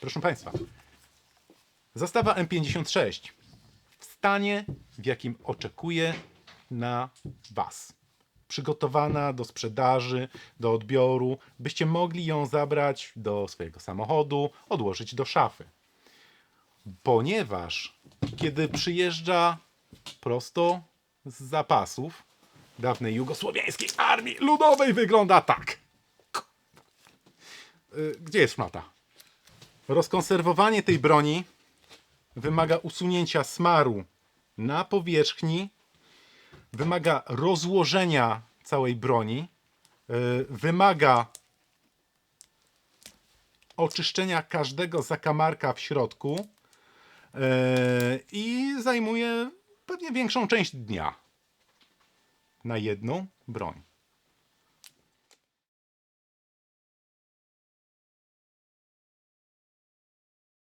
Proszę Państwa, zastawa M56 w stanie, w jakim oczekuje na Was. Przygotowana do sprzedaży, do odbioru, byście mogli ją zabrać do swojego samochodu, odłożyć do szafy. Ponieważ kiedy przyjeżdża prosto z zapasów dawnej jugosłowiańskiej armii ludowej, wygląda tak. Y, Gdzie jest szmata? Rozkonserwowanie tej broni wymaga usunięcia smaru na powierzchni, wymaga rozłożenia całej broni, y, wymaga oczyszczenia każdego zakamarka w środku y, i zajmuje pewnie większą część dnia na jedną broń.